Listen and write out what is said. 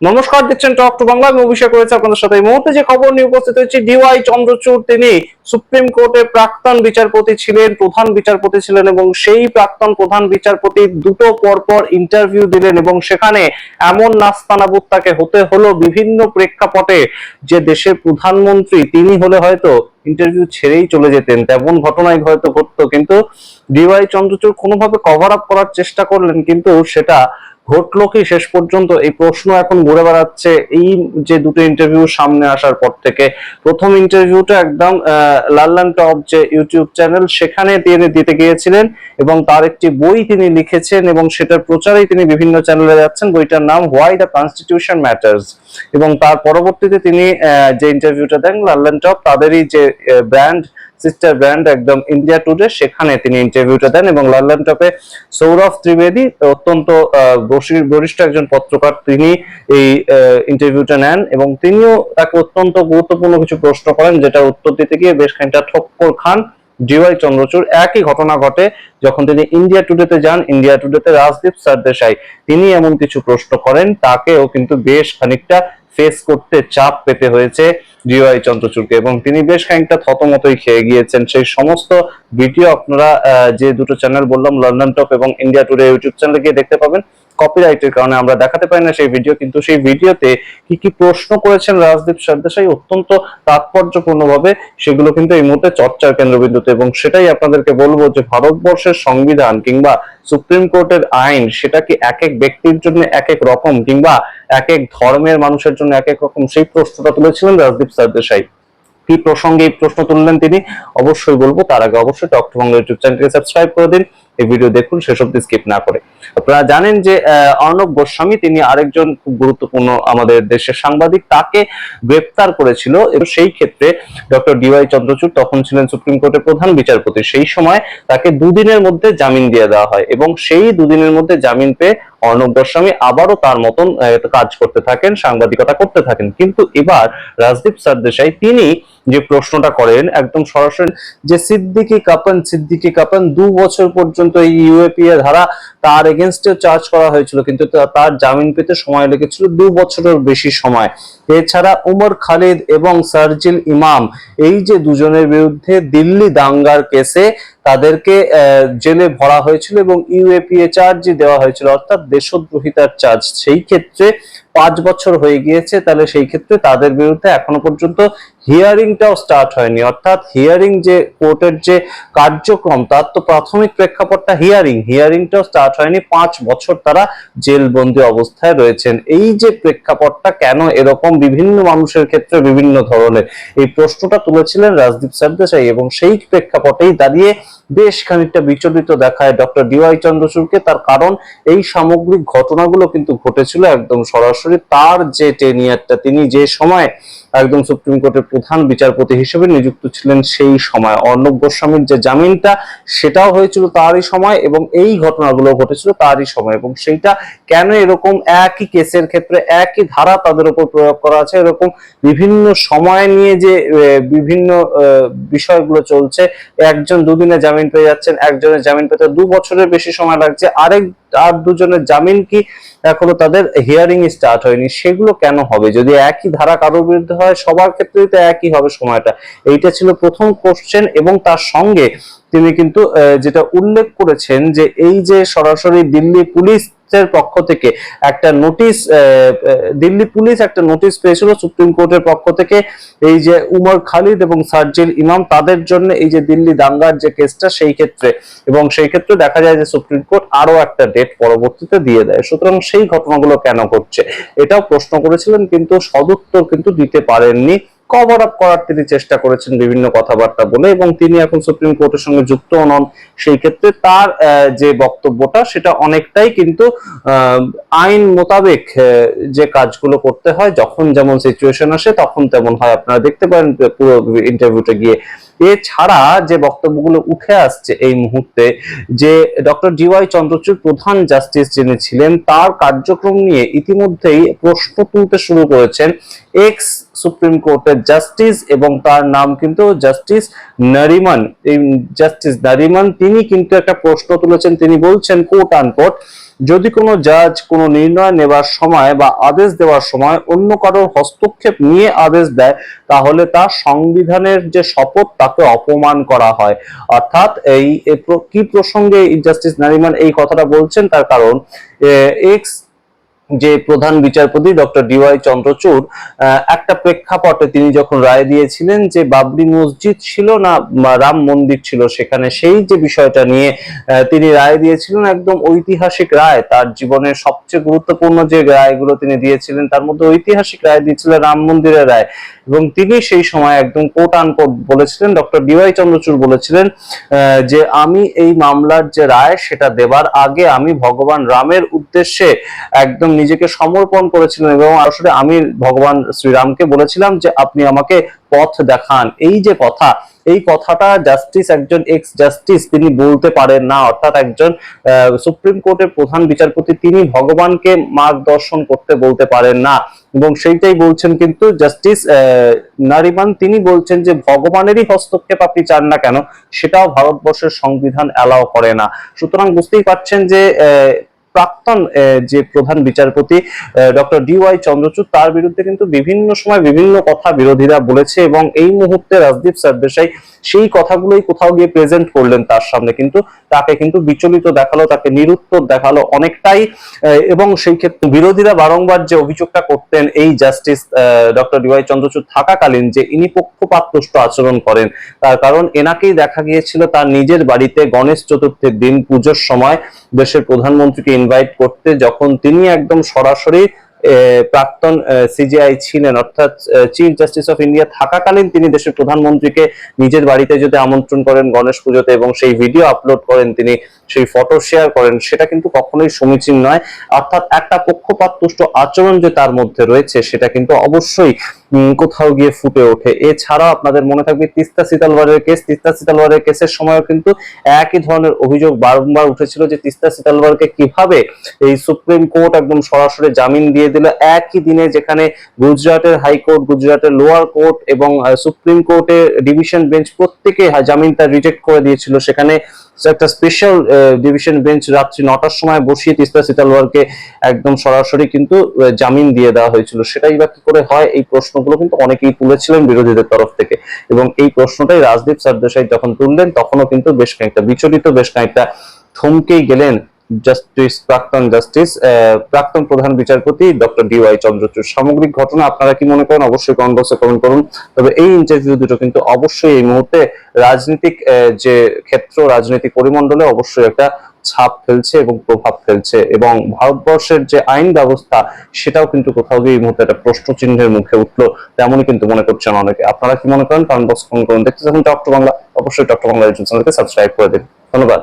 নমস্কার, দেখছেন টক টু বাংলা আমি অভিষেক রয়েছে আপনাদের সাথে। এই মুহূর্তে যে খবর নিয়ে উপস্থিত হয়েছে ডিওয়াই চন্দ্রচূড়, তিনি সুপ্রিম কোর্টে প্রাক্তন বিচারপতি ছিলেন, প্রধান বিচারপতি ছিলেন এবং সেই প্রাক্তন প্রধান বিচারপতি দুটো পরপর ইন্টারভিউ দিলেন এবং সেখানে এমন নাস্তানাবুদ তাকে হতে হলো বিভিন্ন প্রেক্ষাপটে যে দেশের প্রধানমন্ত্রী, তিনি হলে হয়তো ইন্টারভিউ ছেড়েই চলে যেতেন। তেমন ঘটনাই হয়তো ঘটতো, কিন্তু ডিওয়াই চন্দ্রচূড় কোনোভাবে কভার আপ করার চেষ্টা করলেন, কিন্তু সেটা ঘটলো কি শেষ পর্যন্ত এই প্রশ্ন এখন ঘুরে বেড়াচ্ছে এই যে দুটো ইন্টারভিউ সামনে আসার পর থেকে। প্রথম ইন্টারভিউটা একদম লাল্লান টপ যে ইউটিউব চ্যানেল সেখানে তিনি দিতে গিয়েছিলেন এবং তার একটি বই তিনি লিখেছেন এবং সেটার প্রচারেই তিনি বিভিন্ন চ্যানেলে যাচ্ছেন। বইটার নাম হোয়াই দ্য কনস্টিটিউশন ম্যাটার্স এবং তার পরবর্তীতে তিনি যে ইন্টারভিউটা দেন, লাল্লান টপ তাদেরই যে ব্র্যান্ড সিস্টার ব্র্যান্ড একদম ইন্ডিয়া টুডে সেখানে তিনি ইন্টারভিউটা দেন এবং লাল্লান টপে সৌরভ ত্রিবেদী, অত্যন্ত বরিষ্ঠ একজন পত্রকার, তিনি এই ইন্টারভিউটা নেন এবং তিনিও তাকে অত্যন্ত গুরুত্বপূর্ণ কিছু প্রশ্ন করেন যেটা উত্তর দিতে গিয়ে বেশ খানিকটা ঠক্কর খান। ডিওয়াই চন্দ্রচূড়, একই ঘটনা ঘটে যখন তিনি ইন্ডিয়া টুডেতে যান। ইন্ডিয়া টুডেতে রাজদীপ সরদেশাই তিনি এমন কিছু প্রশ্ন করেন, তাকেও কিন্তু বেশ খানিকটা ফেস করতে চাপ পেতে হয়েছে ডিওয়াই চন্দ্রচূড়কে এবং তিনি বেশ খানিকটা থতমতই খেয়ে গিয়েছেন। সেই সমস্ত ভিডিও আপনারা যে দুটো চ্যানেল বললাম লন্ডন টপ এবং ইন্ডিয়া টুডে ইউটিউব চ্যানেলে গিয়ে দেখতে পাবেন। কপিরাইটের কারণে আমরা দেখাতে পারি না সেই ভিডিও কিন্তু সেই ভিডিওতে কি কি প্রশ্ন করেছেন রাজদীপ সরদেশাই অত্যন্ত তাৎপর্যপূর্ণভাবে, সেগুলো কিন্তু এই মুহূর্তে চর্চার কেন্দ্রবিন্দুতে এবং সেটাই আপনাদেরকে বলব যে ভারতবর্ষের সংবিধান কিংবা সুপ্রিম কোর্টের আইন, সেটা কি এক এক ব্যক্তির জন্য এক এক রকম কিংবা এক এক ধর্মের মানুষের জন্য এক এক রকম? সেই প্রশ্নটা তুলেছিলেন রাজদীপ সরদেশাই কি প্রসঙ্গে এই প্রশ্ন তুললেন তিনি? অবশ্যই বলব, তার আগে অবশ্যই টক টু বাংলা ইউটিউব চ্যানেলকে সাবস্ক্রাইব করে দিন। এই ভিডিও দেখুন অব্দি স্কিপ না করে। আপনারা জানেন যে অর্ণব গোস্বামী তিনি আরেকজন খুব গুরুত্বপূর্ণ আমাদের দেশের সাংবাদিক, তাকে গ্রেপ্তার করেছিল এবং সেই ক্ষেত্রে ডক্টর ডিওয়াই চন্দ্রচূড় তখন ছিলেন সুপ্রিম কোর্টের প্রধান বিচারপতি। সেই সময় তাকে দুদিনের মধ্যে জামিন দিয়ে দেওয়া হয় এবং সেই দুদিনের মধ্যে জামিন পেয়ে অর্ণব গোস্বামী আবারও তার মতন কাজ করতে থাকেন, সাংবাদিকতা করতে থাকেন। কিন্তু এবার রাজদীপ সরদেশাই তিনি যে প্রশ্নটা করেন, একদম সরাসরি যে সিদ্দিকি কাপান সিদ্দিকি কাপান, দু বছর পর্যন্ত এই ইউএপিএ ধারা তার এগেনস্টে চার্জ করা হয়েছিল, কিন্তু তার জামিন পেতে সময় লেগেছিল দু বছরের বেশি সময়। এছাড়া উমর খালিদ এবং সার্জিল ইমাম, এই যে দুজনের বিরুদ্ধে দিল্লি দাঙ্গার কেসে তাদেরকে জেলে ভরা হয়েছিল এবং ইউএপিএ চার্জ দেওয়া হয়েছিল, অর্থাৎ দেশদ্রোহিতার চার্জ সেই ক্ষেত্রে পাঁচ বছর হয়ে গিয়েছে, তাহলে সেই ক্ষেত্রে তাদের বিরুদ্ধে এখনও পর্যন্ত হিয়ারিংটাও স্টার্ট হয়নি। অর্থাৎ হিয়ারিং যে কোর্টের যে কার্যক্রম, তার তো প্রাথমিক প্রেক্ষাপটটা হিয়ারিং হিয়ারিংটাও স্টার্ট হয়নি, পাঁচ বছর তারা জেলবন্দি অবস্থায় রয়েছেন। এই যে প্রেক্ষাপটটা কেন এরকম বিভিন্ন মানুষের ক্ষেত্রে বিভিন্ন ধরনের। এই প্রশ্নটা তুলেছিলেন রাজদীপ সাবদেশাই এবং সেই প্রেক্ষাপটেই দাঁড়িয়ে বেশ খানিকটা বিচলিত দেখায় ডক্টর ডিওয়াই চন্দ্রচূড়কে। তার কারণ এই সামগ্রিক ঘটনাগুলো কিন্তু ঘটেছিল একদম সরাসরি। তার যে টেনিয়ারটা তিনি যে সময় একদম সুপ্রিম কোর্টের প্রধান বিচারপতি হিসেবে নিযুক্ত ছিলেন সেই সময়। অর্ণব গোস্বামীর যে জামিনটা, সেটাও হয়েছিল তারই সময় এবং এই ঘটনাগুলো ঘটেছিল তারই সময় এবং সেইটা কেন এরকম একই কেসের ক্ষেত্রে একই ধারা তাদের উপর প্রয়োগ করা আছে? এরকম বিভিন্ন সময় নিয়ে যে বিভিন্ন বিষয়গুলো চলছে। একজন দুদিনে জামিন পেয়ে যাচ্ছেন একজনের জামিন পেতে দু বছরের বেশি সময় লাগছে। আরেক, আর দুজনের জামিন কি এখনও তাদের হিয়ারিং স্টার্ট হয়নি। সেগুলো কেন হবে? যদি একই ধারা কারোর বিরুদ্ধে হয়, সবার ক্ষেত্রেই তো একই হবে সময়টা। এইটা ছিল প্রথম কোশ্চেন এবং তার সঙ্গে তিনি কিন্তু যেটা উল্লেখ করেছেন যে এই যে সরাসরি দিল্লি পুলিশের পক্ষ থেকে একটা নোটিশ দিল্লি পুলিশ একটা নোটিশ পেয়েছিল সুপ্রিম কোর্টের পক্ষ থেকে। এই যে উমর খালিদ এবং সার্জিল ইমাম, তাদের জন্য এই যে দিল্লি দাঙ্গার যে কেসটা, সেই ক্ষেত্রে এবং সেই ক্ষেত্রে দেখা যায় যে সুপ্রিম কোর্ট আরও একটা ডেট পরবর্তীতে দিয়ে দেয়। সুতরাং সেই ঘটনাগুলো কেন ঘটছে, এটাও প্রশ্ন করেছিলেন, কিন্তু সদুত্তর কিন্তু দিতে পারেননি। কভার আপ করার তিনি চেষ্টা করেছেন বিভিন্ন কথাবার্তা বলে এবং তিনি এখন সুপ্রিম কোর্টের সঙ্গে যুক্ত নন। সেই ক্ষেত্রে তার যে বক্তব্যটা সেটা অনেকটাই কিন্তু আইন মোতাবেক যে কাজগুলো করতে হয়, যখন যেমন সিচুয়েশন আসে তখন তেমন হয়। আপনারা দেখতে পারেন, পুরো ইন্টারভিউটা গিয়ে এছাড়া যে বক্তব্যগুলো উঠে আসছে এই মুহূর্তে, যে ডক্টর ডিওয়াই চন্দ্রচূড় প্রধান জাস্টিস যিনি ছিলেন, তার কার্যক্রম নিয়ে ইতিমধ্যেই প্রশ্ন তুলতে শুরু করেছেন এক্স সুপ্রিম কোর্টের জাস্টিস এবং তার নাম কিন্তু জাস্টিস নারিমান। এই জাস্টিস নারিমান, তিনি কিন্তু একটা প্রশ্ন তুলেছেন। তিনি বলছেন কোর্ট আনকোট যদি কোনো জাজ কোনো নির্ণয় নেবার সময় বা আদেশ দেওয়ার সময় অন্য কারোর হস্তক্ষেপ নিয়ে আদেশ দেয়, তাহলে তা সংবিধানের যে শপথ তাকে অপমান করা হয়। অর্থাৎ এই কি প্রসঙ্গে জাস্টিস নারিমান এই কথাটা বলছেন? তার কারণ এক্স যে প্রধান বিচারপতি ডক্টর ডিওয়াই চন্দ্রচূড় একটা প্রেক্ষাপটে তিনি যখন রায় দিয়েছিলেন যে বাবরি মসজিদ ছিল না রাম মন্দির ছিল সেখানে, সেই যে বিষয়টা নিয়ে তিনি রায় দিয়েছিলেন একদম ঐতিহাসিক রায়, তার জীবনের সবচেয়ে গুরুত্বপূর্ণ যে রায়গুলো তিনি দিয়েছিলেন, তার মধ্যে ঐতিহাসিক রায় দিয়েছিলেন রাম মন্দিরের রায়। এবং তিনি সেই সময় একদম কোট আনকোট বলেছিলেন, ডক্টর ডিওয়াই চন্দ্রচূড় বলেছিলেন যে আমি এই মামলার যে রায়, সেটা দেবার আগে আমি ভগবান রামের উদ্দেশ্যে একদম নিজেকে সমর্পণ করেছিলেন এবং আসলে আমি ভগবান শ্রীরামকে বলেছিলাম যে আপনি আমাকে পথ দেখান। এই যে কথা, এই কথাটা জাস্টিস একজন এক্স জাস্টিস তিনি বলতে পারেন না। অর্থাৎ একজন সুপ্রিম কোর্টের প্রধান বিচারপতি তিনি ভগবানকে মার্গদর্শন করতে বলতে পারেন না। এবং সেইটাই বলছেন কিন্তু জাস্টিস নারিমান তিনি বলছেন যে ভগবানেরই হস্তক্ষেপ আপনি চান না কেন, সেটাও ভারতবর্ষের সংবিধান অ্যালাও করে না। সুতরাং বুঝতেই পারছেন যে প্রাক্তন যে প্রধান বিচারপতি ডক্টর ডি ওয়াই চন্দ্রচূড়, তার বিরুদ্ধে কিন্তু বিভিন্ন সময় বিভিন্ন কথা বিরোধীরা বলেছে এবং এই মুহূর্তে রাজদীপ সরদেশাই সেই কথাগুলোই কোথাও গিয়ে প্রেজেন্ট করলেন তার সামনে। কিন্তু তাকে কিন্তু বিচলিত দেখাল, তাকে নিরুত্তর দেখাল অনেকটাই এবং সেই ক্ষেত্রে বিরোধীরা বারংবার যে অভিযোগটা করতেন, এই জাস্টিস ডক্টর ডিওয়াই চন্দ্রচূড় থাকাকালীন যে ইনি পক্ষপাতদুষ্ট আচরণ করেন, তার কারণ এনাকেই দেখা গিয়েছিল তার নিজের বাড়িতে গণেশ চতুর্থীর দিন পুজোর সময় দেশের প্রধানমন্ত্রীকে ইনভাইট করতে যখন তিনি একদম সরাসরি প্রাক্তন সিজিআই ছিলেন, অর্থাৎ চিফ জাস্টিস অফ ইন্ডিয়া থাকাকালীন তিনি দেশের প্রধানমন্ত্রীকে নিজের বাড়িতে যদি আমন্ত্রণ করেন গণেশ পুজোতে এবং সেই ভিডিও আপলোড করেন তিনি, সেই ফটো শেয়ার করেন, সেটা কিন্তু কখনোই সমীচীন নয়। অর্থাৎ একটা পক্ষপাতদুষ্ট আচরণ যে তার মধ্যে রয়েছে, সেটা কিন্তু অবশ্যই কোথাও গিয়ে ফুটে ওঠে। এছাড়াও আপনাদের মনে থাকবে তিস্তা সিতালবারের কেস। তিস্তা সিতালবারের কেসের সময়ও কিন্তু একই ধরনের অভিযোগ বারংবার উঠেছিল যে তিস্তা সিতালবারকে কীভাবে এই সুপ্রিম কোর্ট একদম সরাসরি জামিন দিয়ে দিল। একই দিনে যেখানে গুজরাটের হাইকোর্ট, গুজরাটের লোয়ার কোর্ট এবং সুপ্রিম কোর্টের ডিভিশন বেঞ্চ প্রত্যেকে হা- জামিনটা রিজেক্ট করে দিয়েছিল। সেখানে একটা স্পেশাল ডিভিশন বেঞ্চ রাত্রি নটার সময় বসিয়ে তিস্তা সিতালওয়ারকে একদম সরাসরি কিন্তু জামিন দিয়ে দেওয়া হয়েছিল। সেটাই বা কি করে হয়? এই প্রশ্নগুলো কিন্তু অনেকেই তুলেছিলেন বিরোধীদের তরফ থেকে। এবং এই প্রশ্নটাই রাজদীপ সারদেশাই যখন তুললেন, তখনও কিন্তু বেশ খানিকটা, বিচলিত বেশ খানিকটা থমকেই গেলেন জাস্টিস প্রাক্তন জাস্টিস প্রাক্তন প্রধান বিচারপতি ডক্টর ডি ওয়াই চন্দ্রচূড় সামগ্রিক ঘটনা আপনারা কি মনে করেন? অবশ্যই কমেন্ট বক্সে কমেন্ট করুন। তবে এই ইন্টারভিউ দুটো কিন্তু অবশ্যই এই মুহূর্তে রাজনৈতিক যে ক্ষেত্র, রাজনৈতিক পরিমণ্ডলে অবশ্যই একটা ছাপ ফেলছে এবং প্রভাব ফেলছে। এবং ভারতবর্ষের যে আইন ব্যবস্থা, সেটাও কিন্তু কোথাও গিয়ে এই মুহূর্তে একটা প্রশ্ন চিহ্নের মুখে উঠল। তেমনই কিন্তু মনে করছেন অনেকে। আপনারা কি মনে করেন? কমেন্ট বক্স কমেন্ট করুন। দেখতে যখন ডক্টর বাংলা অবশ্যই ডক্টর বাংলা ইউটিউব চ্যানেলকে সাবস্ক্রাইব করে দিন। ধন্যবাদ।